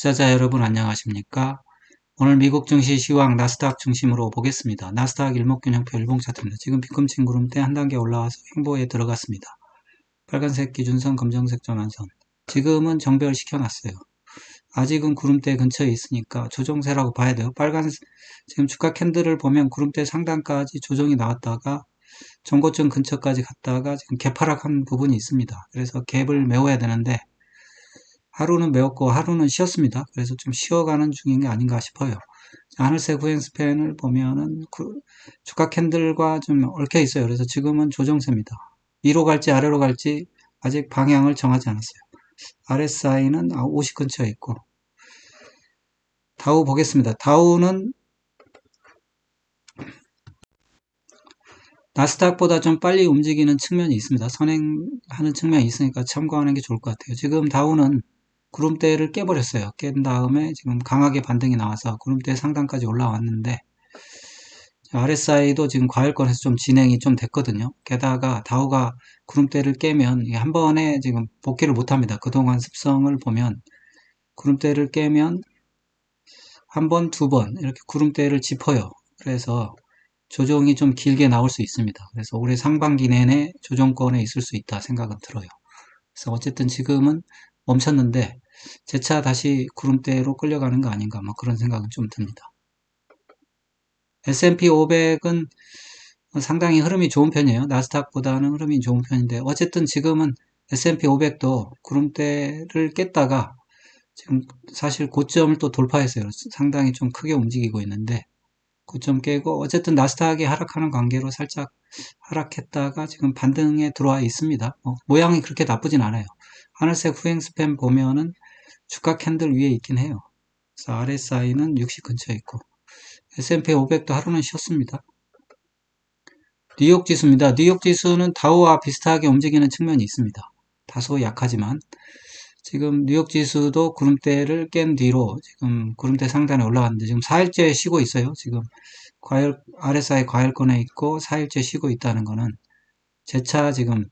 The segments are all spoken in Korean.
투자자 여러분 안녕하십니까? 오늘 미국 증시 시황 나스닥 중심으로 보겠습니다. 나스닥 일목균형표 일봉 차트입니다. 지금 비꿈친 구름대 한 단계 올라와서 횡보에 들어갔습니다. 빨간색 기준선, 검정색 전환선. 지금은 정배열 시켜놨어요. 아직은 구름대 근처에 있으니까 조정세라고 봐야 돼요. 빨간 지금 주가 캔들을 보면 구름대 상단까지 조정이 나왔다가 정고점 근처까지 갔다가 지금 개파락한 부분이 있습니다. 그래서 갭을 메워야 되는데 하루는 메웠고 하루는 쉬었습니다. 그래서 좀 쉬어가는 중인 게 아닌가 싶어요. 하늘색 후행 스팬을 보면은 그 주가 캔들과 좀 얽혀 있어요. 그래서 지금은 조정세입니다. 위로 갈지 아래로 갈지 아직 방향을 정하지 않았어요. RSI는 50 근처에 있고 다우 보겠습니다. 다우는 나스닥보다 좀 빨리 움직이는 측면이 있습니다. 선행하는 측면이 있으니까 참고하는 게 좋을 것 같아요. 지금 다우는 구름대를 깨버렸어요. 깬 다음에 지금 강하게 반등이 나와서 구름대 상단까지 올라왔는데 RSI도 지금 과열권에서 좀 진행이 좀 됐거든요. 게다가 다우가 구름대를 깨면 한 번에 지금 복귀를 못합니다. 그동안 습성을 보면 구름대를 깨면 한 번, 두 번 이렇게 구름대를 짚어요. 그래서 조정이 좀 길게 나올 수 있습니다. 그래서 올해 상반기 내내 조정권에 있을 수 있다 생각은 들어요. 그래서 어쨌든 지금은 멈췄는데 재차 다시 구름대로 끌려가는 거 아닌가 뭐 그런 생각은 좀 듭니다. S&P 500은 상당히 흐름이 좋은 편이에요. 나스닥보다는 흐름이 좋은 편인데 어쨌든 지금은 S&P 500도 구름대를 깼다가 지금 사실 고점을 또 돌파했어요. 상당히 좀 크게 움직이고 있는데 고점 깨고 어쨌든 나스닥이 하락하는 관계로 살짝 하락했다가 지금 반등에 들어와 있습니다. 어, 모양이 그렇게 나쁘진 않아요. 하늘색 후행 스팸 보면은 주가 캔들 위에 있긴 해요. 그래서 RSI는 60 근처에 있고 S&P 500도 하루는 쉬었습니다. 뉴욕 지수입니다. 뉴욕 지수는 다우와 비슷하게 움직이는 측면이 있습니다. 다소 약하지만 지금 뉴욕 지수도 구름대를 깬 뒤로 지금 구름대 상단에 올라왔는데 지금 4일째 쉬고 있어요. 지금 과열 RSI 과열권에 있고 4일째 쉬고 있다는 거는 재차 지금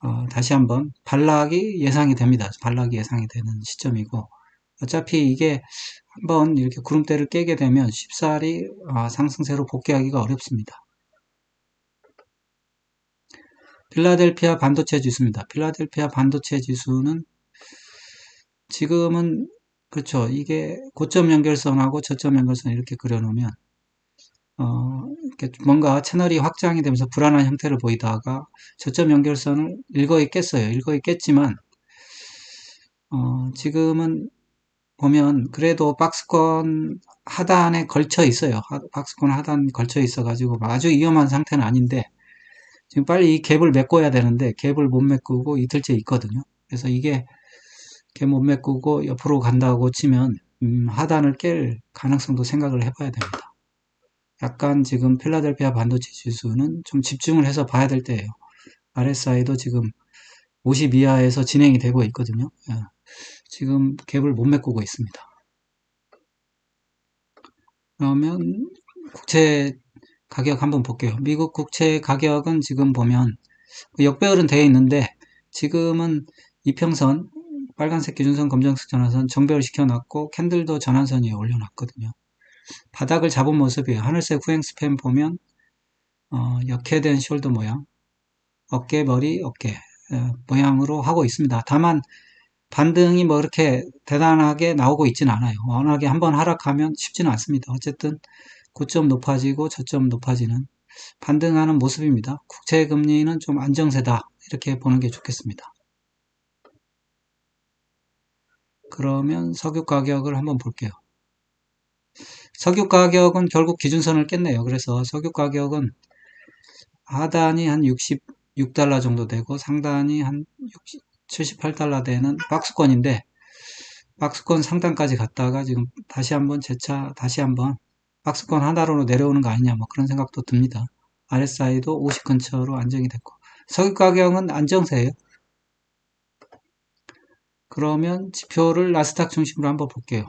어, 다시 한번 반락이 예상이 됩니다. 반락이 예상이 되는 시점이고 어차피 이게 한번 이렇게 구름대를 깨게 되면 쉽사리 어, 상승세로 복귀하기가 어렵습니다. 필라델피아 반도체 지수입니다. 필라델피아 반도체 지수는 지금은 그렇죠. 이게 고점 연결선하고 저점 연결선 이렇게 그려놓으면 어, 뭔가 채널이 확장이 되면서 불안한 형태를 보이다가 저점 연결선을 일거이 깼어요. 일거이 깼지만 어, 지금은 보면 그래도 박스권 하단에 걸쳐 있어요. 박스권 하단 걸쳐 있어 가지고 아주 위험한 상태는 아닌데 지금 빨리 이 갭을 메꿔야 되는데 갭을 못 메꾸고 이틀째 있거든요. 그래서 이게 갭 못 메꾸고 옆으로 간다고 치면 음, 하단을 깰 가능성도 생각을 해봐야 됩니다. 약간 지금 필라델피아 반도체 지수는 좀 집중을 해서 봐야 될 때예요. RSI도 지금 50 이하에서 진행이 되고 있거든요. 예. 지금 갭을 못 메꾸고 있습니다. 그러면 국채 가격 한번 볼게요. 미국 국채 가격은 지금 보면 역배열은 되어 있는데 지금은 이평선 빨간색 기준선 검정색 전환선 정배열 시켜놨고 캔들도 전환선 위에 올려놨거든요. 바닥을 잡은 모습이에요. 하늘색 후행 스팸 보면 어, 역해된 숄더 모양 어깨 머리 어깨 어, 모양으로 하고 있습니다. 다만 반등이 뭐 이렇게 대단하게 나오고 있지는 않아요. 워낙에 한번 하락하면 쉽지는 않습니다. 어쨌든 고점 높아지고 저점 높아지는 반등하는 모습입니다. 국채 금리는 좀 안정세다 이렇게 보는 게 좋겠습니다. 그러면 석유 가격을 한번 볼게요. 석유 가격은 결국 기준선을 깼네요. 그래서 석유 가격은 하단이 한 66달러 정도 되고 상단이 한 60, 78달러 되는 박스권인데 박스권 상단까지 갔다가 지금 다시 한번 재차 다시 한번 박스권 하나로 내려오는 거 아니냐 뭐 그런 생각도 듭니다. RSI도 50 근처로 안정이 됐고 석유 가격은 안정세예요. 그러면 지표를 나스닥 중심으로 한번 볼게요.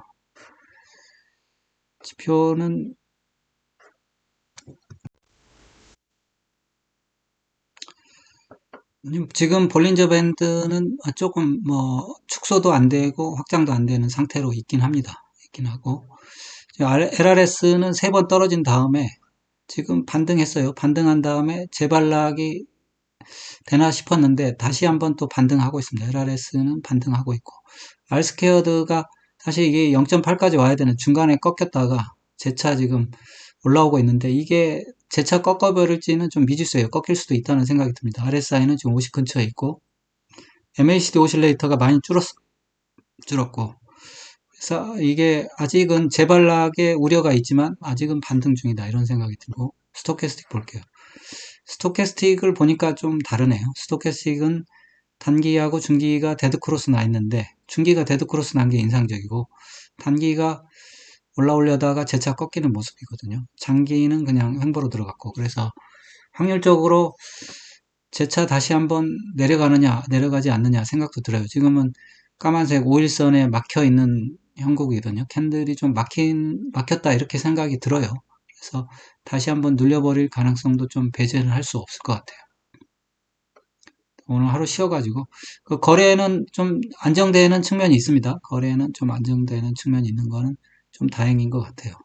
지표는 지금 볼린저 밴드는 조금 뭐 축소도 안 되고 확장도 안 되는 상태로 있긴 합니다. 있긴 하고 LRS는 세 번 떨어진 다음에 지금 반등했어요. 반등한 다음에 재발락이 되나 싶었는데 다시 한번 또 반등하고 있습니다. LRS는 반등하고 있고 R스퀘어드가 사실 이게 0.8까지 와야 되는 중간에 꺾였다가 재차 지금 올라오고 있는데 이게 재차 꺾어버릴지는 좀 미지수예요. 꺾일 수도 있다는 생각이 듭니다. RSI는 지금 50 근처에 있고 MACD 오실레이터가 많이 줄었, 줄었고 그래서 이게 아직은 재발락의 우려가 있지만 아직은 반등 중이다 이런 생각이 들고 스토캐스틱 볼게요. 스토캐스틱을 보니까 좀 다르네요. 스토캐스틱은 단기하고 중기가 데드크로스 나 있는데 중기가 데드크로스 난 게 인상적이고 단기가 올라오려다가 재차 꺾이는 모습이거든요. 장기는 그냥 횡보로 들어갔고 그래서 확률적으로 재차 다시 한번 내려가느냐 내려가지 않느냐 생각도 들어요. 지금은 까만색 5일선에 막혀 있는 형국이거든요. 캔들이 좀 막힌 막혔다 이렇게 생각이 들어요. 그래서 다시 한번 눌려버릴 가능성도 좀 배제를 할수 없을 것 같아요. 오늘 하루 쉬어가지고 그 거래는 좀 안정되는 측면이 있습니다. 거래는 좀 안정되는 측면이 있는 거는 좀 다행인 것 같아요.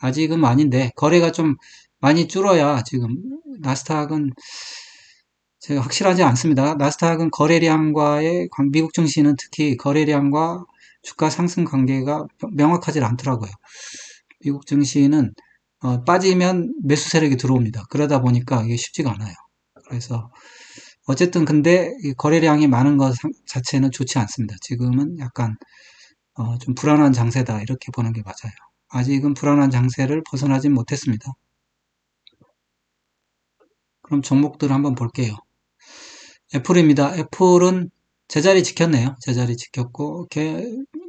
아직은 아닌데 거래가 좀 많이 줄어야 지금 나스닥은 제가 확실하지 않습니다. 나스닥은 거래량과의 미국 증시는 특히 거래량과 주가 상승 관계가 명확하지 않더라고요. 미국 증시는 어, 빠지면 매수 세력이 들어옵니다. 그러다 보니까 이게 쉽지가 않아요. 그래서 어쨌든 근데 거래량이 많은 것 자체는 좋지 않습니다. 지금은 약간 어, 좀 불안한 장세다 이렇게 보는 게 맞아요. 아직은 불안한 장세를 벗어나진 못했습니다. 그럼 종목들 한번 볼게요. 애플입니다. 애플은 제자리 지켰네요. 제자리 지켰고 개,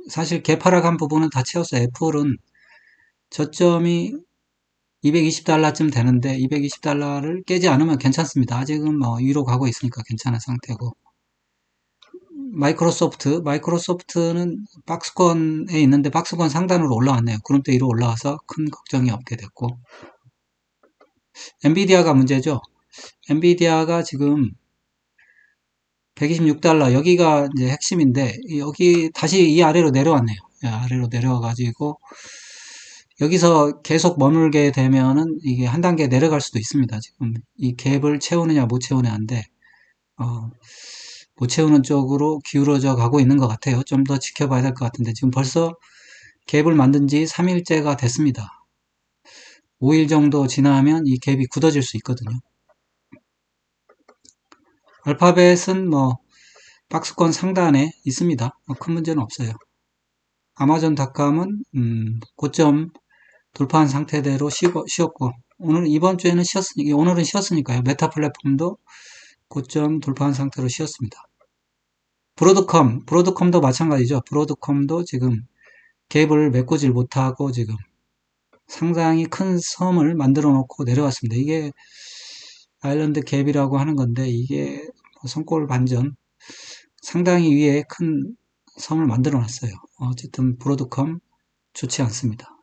사실 개파락한 부분은 다 채웠어요. 애플은 저점이 220달러쯤 되는데 220달러를 깨지 않으면 괜찮습니다. 아직은 뭐 위로 가고 있으니까 괜찮은 상태고 마이크로소프트, 마이크로소프트는 박스권에 있는데 박스권 상단으로 올라왔네요. 구름대 위로 올라와서 큰 걱정이 없게 됐고 엔비디아가 문제죠. 엔비디아가 지금 126달러 여기가 이제 핵심인데 여기 다시 이 아래로 내려왔네요. 아래로 내려와가지고 여기서 계속 머물게 되면은 이게 한 단계 내려갈 수도 있습니다. 지금 이 갭을 채우느냐 못 채우느냐인데 어, 못 채우는 쪽으로 기울어져 가고 있는 것 같아요. 좀 더 지켜봐야 될 것 같은데 지금 벌써 갭을 만든 지 3일째가 됐습니다. 5일 정도 지나면 이 갭이 굳어질 수 있거든요. 알파벳은 뭐 박스권 상단에 있습니다. 뭐큰 문제는 없어요. 아마존닷컴은 음, 고점 돌파한 상태대로 쉬었고 오늘 이번 주에는 쉬었으니까 오늘은 쉬었으니까요. 메타 플랫폼도 고점 돌파한 상태로 쉬었습니다. 브로드컴, 브로드컴도 마찬가지죠. 브로드컴도 지금 갭을 메꾸질 못하고 지금 상당히 큰 섬을 만들어 놓고 내려왔습니다. 이게 아일랜드 갭이라고 하는 건데 이게 뭐 손골 반전 상당히 위에 큰 섬을 만들어 놨어요. 어쨌든 브로드컴 좋지 않습니다.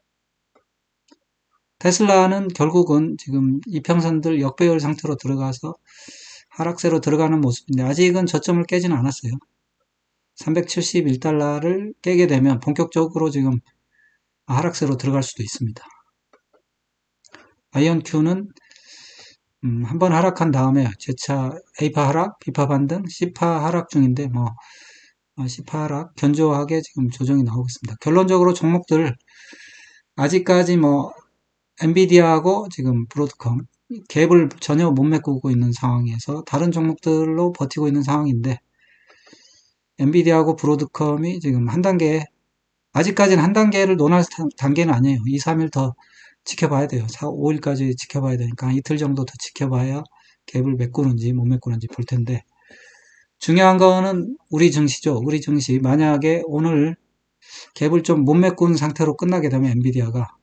테슬라는 결국은 지금 이평선들 역배열 상태로 들어가서 하락세로 들어가는 모습인데 아직은 저점을 깨지는 않았어요. 371달러를 깨게 되면 본격적으로 지금 하락세로 들어갈 수도 있습니다. 아이언큐는 음, 한번 하락한 다음에 재차 A파 하락, B파 반등, C파 하락 중인데 뭐 어, C파 하락 견조하게 지금 조정이 나오고 있습니다. 결론적으로 종목들 아직까지 뭐 엔비디아하고 지금 브로드컴 갭을 전혀 못 메꾸고 있는 상황에서 다른 종목들로 버티고 있는 상황인데 엔비디아하고 브로드컴이 지금 한 단계 아직까지는 한 단계를 논할 단계는 아니에요. 2, 3일 더 지켜봐야 돼요. 4, 5일까지 지켜봐야 되니까 이틀 정도 더 지켜봐야 갭을 메꾸는지 못 메꾸는지 볼 텐데 중요한 거는 우리 증시죠. 우리 증시 만약에 오늘 갭을 좀 못 메꾼 상태로 끝나게 되면 엔비디아가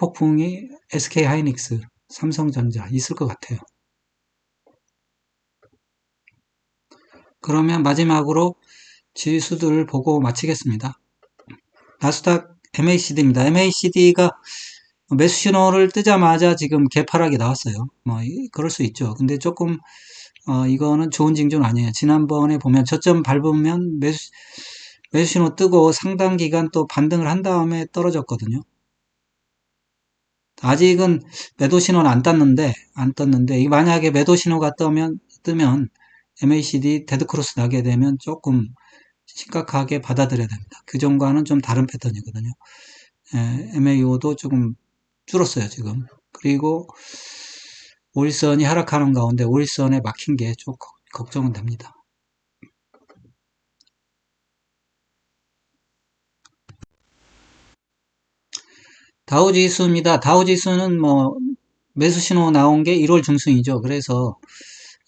후폭풍이 SK 하이닉스, 삼성전자 있을 것 같아요. 그러면 마지막으로 지수들을 보고 마치겠습니다. 나스닥 MACD입니다. MACD가 매수 신호를 뜨자마자 지금 개파락이 나왔어요. 뭐 그럴 수 있죠. 근데 조금 어, 이거는 좋은 징조는 아니에요. 지난번에 보면 저점 밟으면 매수, 매수 신호 뜨고 상당 기간 또 반등을 한 다음에 떨어졌거든요. 아직은 매도 신호는 안 땄는데, 안 떴는데, 이 만약에 매도 신호가 뜨면, 뜨면, MACD 데드크로스 나게 되면 조금 심각하게 받아들여야 됩니다. 규정과는 좀 다른 패턴이거든요. 에, MAO도 조금 줄었어요, 지금. 그리고, 오일선이 하락하는 가운데 오일선에 막힌 게 좀 걱정은 됩니다. 다우지수입니다. 다우지수는 뭐 매수 신호 나온 게 1월 중순이죠. 그래서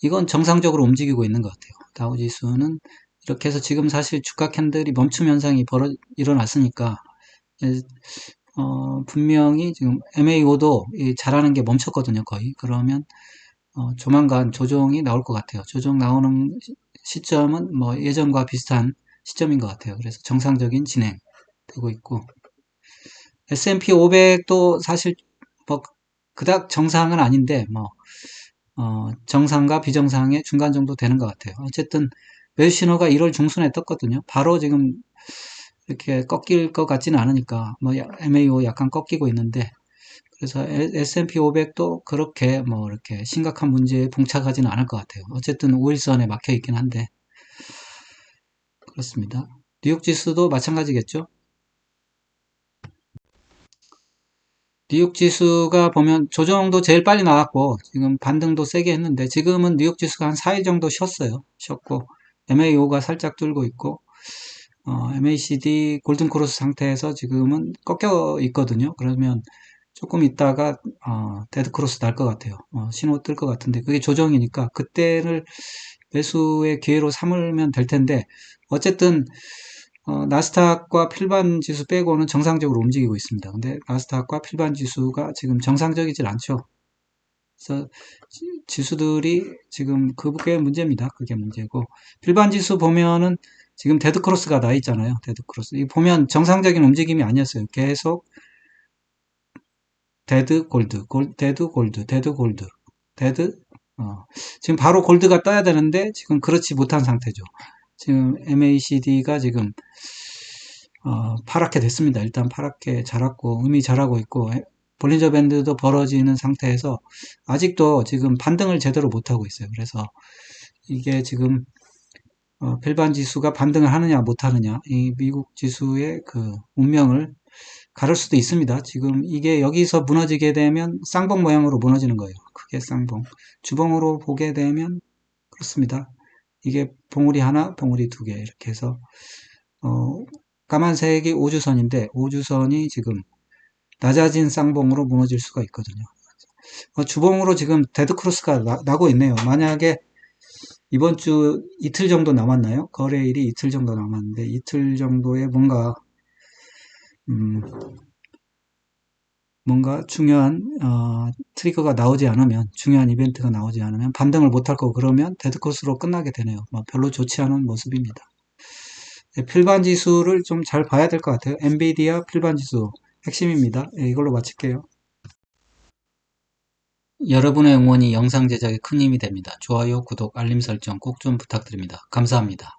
이건 정상적으로 움직이고 있는 것 같아요. 다우지수는 이렇게 해서 지금 사실 주가 캔들이 멈춤 현상이 벌어 일어났으니까 어, 분명히 지금 MAO도 잘하는 게 멈췄거든요. 거의 그러면 어, 조만간 조정이 나올 것 같아요. 조정 나오는 시점은 뭐 예전과 비슷한 시점인 것 같아요. 그래서 정상적인 진행 되고 있고 S&P 500도 사실 뭐 그닥 정상은 아닌데 뭐 어, 정상과 비정상의 중간 정도 되는 것 같아요. 어쨌든 매수 신호가 1월 중순에 떴거든요. 바로 지금 이렇게 꺾일 것 같지는 않으니까 뭐 MAO 약간 꺾이고 있는데 그래서 S&P 500도 그렇게 뭐 이렇게 심각한 문제에 봉착하지는 않을 것 같아요. 어쨌든 5일선에 막혀 있긴 한데 그렇습니다. 뉴욕 지수도 마찬가지겠죠. 뉴욕 지수가 보면 조정도 제일 빨리 나왔고 지금 반등도 세게 했는데 지금은 뉴욕 지수가 한 4일 정도 쉬었어요. 쉬었고 MAO가 살짝 뚫고 있고 어, MACD 골든크로스 상태에서 지금은 꺾여 있거든요. 그러면 조금 있다가 어, 데드크로스 날 것 같아요. 어, 신호 뜰 것 같은데 그게 조정이니까 그때를 매수의 기회로 삼으면 될 텐데 어쨌든 어, 나스닥과 필반 지수 빼고는 정상적으로 움직이고 있습니다. 근데 나스닥과 필반 지수가 지금 정상적이질 않죠. 그래서 지수들이 지금 그게 문제입니다. 그게 문제고 필반 지수 보면은 지금 데드 크로스가 나 있잖아요. 데드 크로스. 이 보면 정상적인 움직임이 아니었어요. 계속 데드 골드, 골, 데드 골드, 데드 골드, 데드 어, 지금 바로 골드가 떠야 되는데 지금 그렇지 못한 상태죠. 지금 MACD가 지금 어, 파랗게 됐습니다. 일단 파랗게 자랐고 의미 잘하고 있고 볼린저 밴드도 벌어지는 상태에서 아직도 지금 반등을 제대로 못하고 있어요. 그래서 이게 지금 어, 별반 지수가 반등을 하느냐 못하느냐 이 미국 지수의 그 운명을 가를 수도 있습니다. 지금 이게 여기서 무너지게 되면 쌍봉 모양으로 무너지는 거예요. 크게 쌍봉. 주봉으로 보게 되면 그렇습니다. 이게 봉우리 하나, 봉우리 두 개 이렇게 해서 어, 까만색이 5주선인데 5주선이 지금 낮아진 쌍봉으로 무너질 수가 있거든요. 어, 주봉으로 지금 데드크로스가 나, 고 있네요. 만약에 이번 주 이틀 정도 남았나요? 거래일이 이틀 정도 남았는데 이틀 정도에 뭔가 음, 뭔가 중요한 어, 트리거가 나오지 않으면 중요한 이벤트가 나오지 않으면 반등을 못할 거고 그러면 데드코스로 끝나게 되네요. 뭐 별로 좋지 않은 모습입니다. 네, 필반 지수를 좀 잘 봐야 될 것 같아요. 엔비디아 필반 지수 핵심입니다. 네, 이걸로 마칠게요. 여러분의 응원이 영상 제작에 큰 힘이 됩니다. 좋아요, 구독, 알림 설정 꼭 좀 부탁드립니다. 감사합니다.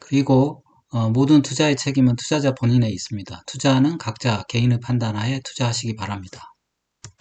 그리고 어, 모든 투자의 책임은 투자자 본인에 있습니다. 투자는 각자 개인의 판단하에 투자하시기 바랍니다.